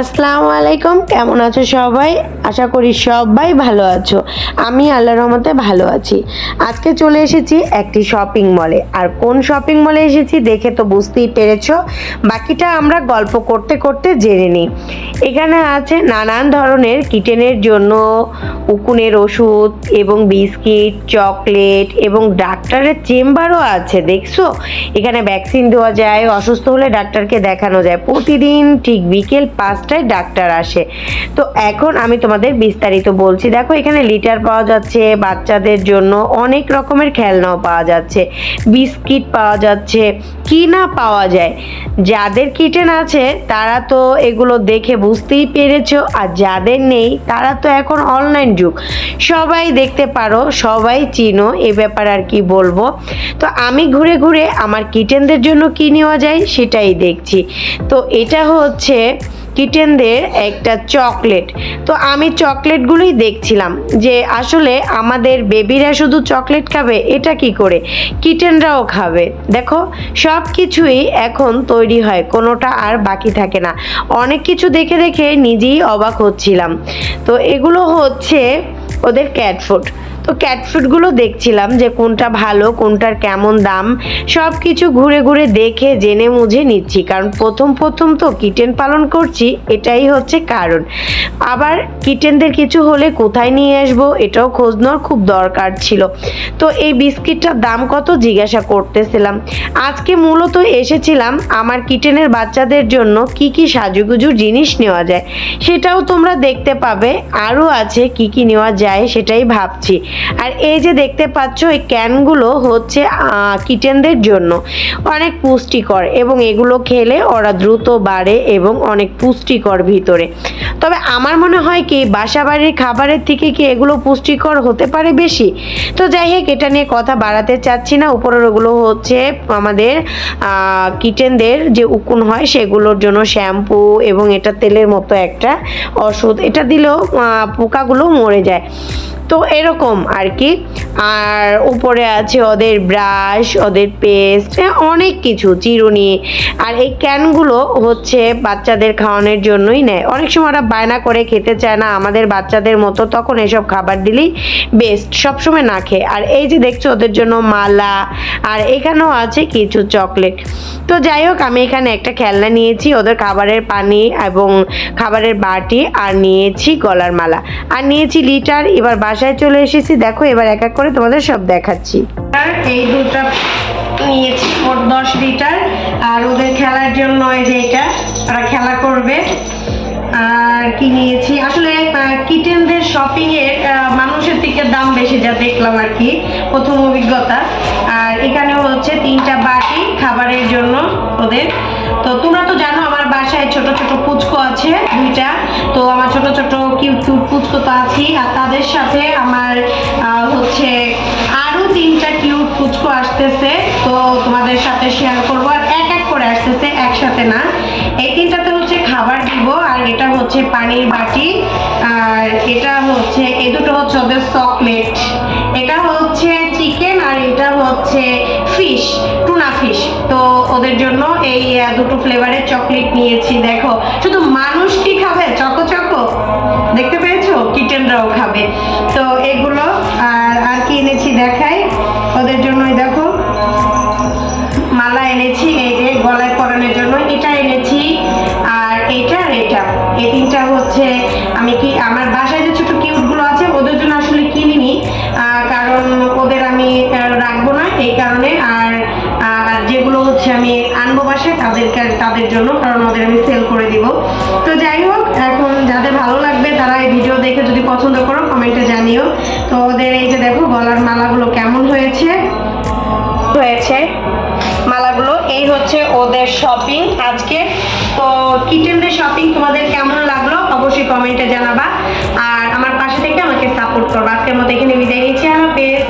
আসসালামু আলাইকুম কেমন আছো সবাই? আশা করি সবাই ভালো আছো। আমি আল্লাহর রহমতে ভালো আছি। আজকে চলে এসেছি একটি শপিং মলে আর কোন শপিং মলে এসেছি দেখে তো বুঝতেই পেরেছ। বাকিটা আমরা গল্প করতে করতে জেনে নিই। এখানে আছে নানান ধরনের কিটেনের জন্য উকুনের ওষুধ এবং বিস্কিট, চকলেট এবং ডাক্তারের চেম্বারও আছে, দেখছ? এখানে ভ্যাকসিন দেওয়া যায়, অসুস্থ হলে ডাক্তারকে দেখানো যায়। প্রতিদিন ঠিক বিকেল পাঁচটায় ডাক্তার আসে। তো এখন আমি তোমাদের বিস্তারিত বলছি। দেখো, এখানে লিটার পাওয়া যাচ্ছে বাচ্চাদের জন্য, অনেক রকমের খেলনাও পাওয়া যাচ্ছে। বিস্কিট পাওয়া যাচ্ছে, কি না পাওয়া যায়। যাদের কিটেন আছে, তারা তো এগুলো দেখে বুঝতেই পেরেছ, আর যাদের নেই, তারা তো এখন অনলাইন যুগ। সবাই দেখতে পারো, সবাই চিনো, এ ব্যাপার আর কি বলব। তো আমি ঘুরে ঘুরে আমার কিটেনদের জন্য কি নেওয়া যায়, সেটাই দেখছি। তো এটা হচ্ছে কিটেনদের একটা চকলেট তো আমি চকলেটগুলোই দেখছিলাম যে আসলে আমাদের বেবিরা শুধু চকলেট খাবে, এটা কি করে? কিটেনরাও খাবে। দেখো সব কিছুই এখন তৈরি হয়, কোনোটা আর বাকি থাকে না। অনেক কিছু দেখে দেখে নিজেই অবাক হচ্ছিলাম। তো এগুলো হচ্ছে ওদের ক্যাট ফুড তো ক্যাট ফুডগুলো দেখছিলাম যে কোনটা ভালো, কোনটার কেমন দাম সব কিছু ঘুরে ঘুরে দেখে, জেনে মুঝে নিচ্ছি। কারণ প্রথম প্রথম তো কিটেন পালন করছি, এটাই হচ্ছে কারণ। আবার কিটেনদের কিছু হলে কোথায় নিয়ে আসব, এটাও খোঁজ নেওয়ার খুব দরকার ছিল। তো এই বিস্কিটটার দাম কত জিজ্ঞাসা করতেছিলাম। আজকে মূলত এসেছিলাম আমার কিটেনের বাচ্চাদের জন্য কি কি সাজুগুজুর জিনিস নেওয়া যায়। সেটাও তোমরা দেখতে পাবে, আরও আছে কি কি নেওয়া যায়, সেটাই ভাবছি। আর এই যে দেখতে পাচ্ছ, এই ক্যানগুলো হচ্ছে কিটেনদের জন্য অনেক পুষ্টিকর এবং এগুলো খেলে ওরা দ্রুত বাড়ে এবং অনেক পুষ্টিকর ভিতরে। তবে আমার মনে হয় কি বাসা বাড়ির খাবারের থেকে কি এগুলো পুষ্টিকর হতে পারে বেশি? তো যাই হোক, এটা নিয়ে কথা বাড়াতে চাচ্ছি না। উপরের ওগুলো হচ্ছে আমাদের কিটেনদের যে উকুন হয়, সেগুলোর জন্য শ্যাম্পু এবং এটা তেলের মতো একটা ওষুধ। এটা দিলেও পোকাগুলো মরে যায়। তো এরকম আর কি। আর উপরে আছে ওদের ব্রাশ ওদের পেস্ট অনেক কিছু, চিরুনি। আর এই ক্যানগুলো হচ্ছে বাচ্চাদের খাওয়ানোর জন্যই নেয়। অনেক সময় ওরা বায়না করে খেতে চায় না, আমাদের বাচ্চাদের মতো তখন এসব খাবার দিলেই বেস্ট সবসময় না খেয়ে। আর এই যে দেখছ ওদের জন্য মালা, আর এখানেও আছে কিছু চকলেট তো যাই হোক, আমি এখানে একটা খেলনা নিয়েছি, ওদের খাবারের পানি এবং খাবারের বাটি, আর নিয়েছি গলার মালা। আর নিয়েছি লিটার, এবার বাসায় চলে এসেছি। দেখো, এবার এক এক করে তোমাদের সব দেখাচ্ছি। এই দুটা নিয়েছি, মোট দশ লিটার। আর ওদের খেলার জন্য এই যে এটা, ওরা খেলা করবে। আর কি নিয়েছি? আসলে কিটেনদের শপিং এর মানুষের থেকে দাম বেশি, যা দেখলাম আর কি, প্রথম অভিজ্ঞতা। আর এখানে হচ্ছে তিনটা বাটি ওদের। তো তোমরা তো জানো আমার বাসায় ছোট ছোট পুচকো আছে, দুইটা। তো আমার ছোট ছোট কিউট কিউট পুচকো তো আছেই। আর তাদের সাথে আমার হচ্ছে আরও তিনটা কিউট পুচকো আসতেছে। তো তোমাদের সাথে শেয়ার করব। আর এক এক করে আসতেছে, একসাথে না। এই তিনটাতে হচ্ছে খাবার দিব। আর এটা হচ্ছে পানির বাটি। আর এটা হচ্ছে এ দুটো হচ্ছে ওদের চকলেট। এটা হচ্ছে চিকেন আর এটা হচ্ছে ফিশ টুনা ফিশ তো ওদের জন্য এই দুটো ফ্লেভারের চকলেট নিয়েছি, দেখো। শুধু মানুষ কি খাবে? Choco choco. দেখতে পেয়েছ? কিটেনরাও খাবে। তো এগুলো, আর আর কি এনেছি দেখাই? ওদের জন্যই দেখো। মালা এনেছি, এই যে গলায় পরানোর জন্য। এটা এনেছি, আর এটা আর এটা। এই তিনটা হচ্ছে, আমি কি, আমার বাসায় যে ছোট কিউটগুলো হচ্ছে আমি আনব বাসায় তাদেরকে, তাদের জন্য, কারণ ওদের আমি সেল করে দিব। তো যাই হোক, এখন যাদের ভালো লাগবে তারা এই ভিডিও দেখে যদি পছন্দ করো কমেন্টে জানিও। তো ওদের এই যে দেখো, গলার মালাগুলো কেমন হয়েছে? হয়েছে। মালাগুলো, এই হচ্ছে ওদের শপিং আজকে। তো কিচেনদের শপিং তোমাদের কেমন লাগল, অবশ্যই কমেন্টে জানাবা। আর আমার পাশে থেকে আমাকে সাপোর্ট করবা। আজকের মতো এখানে বিদায় নিচ্ছি পেজ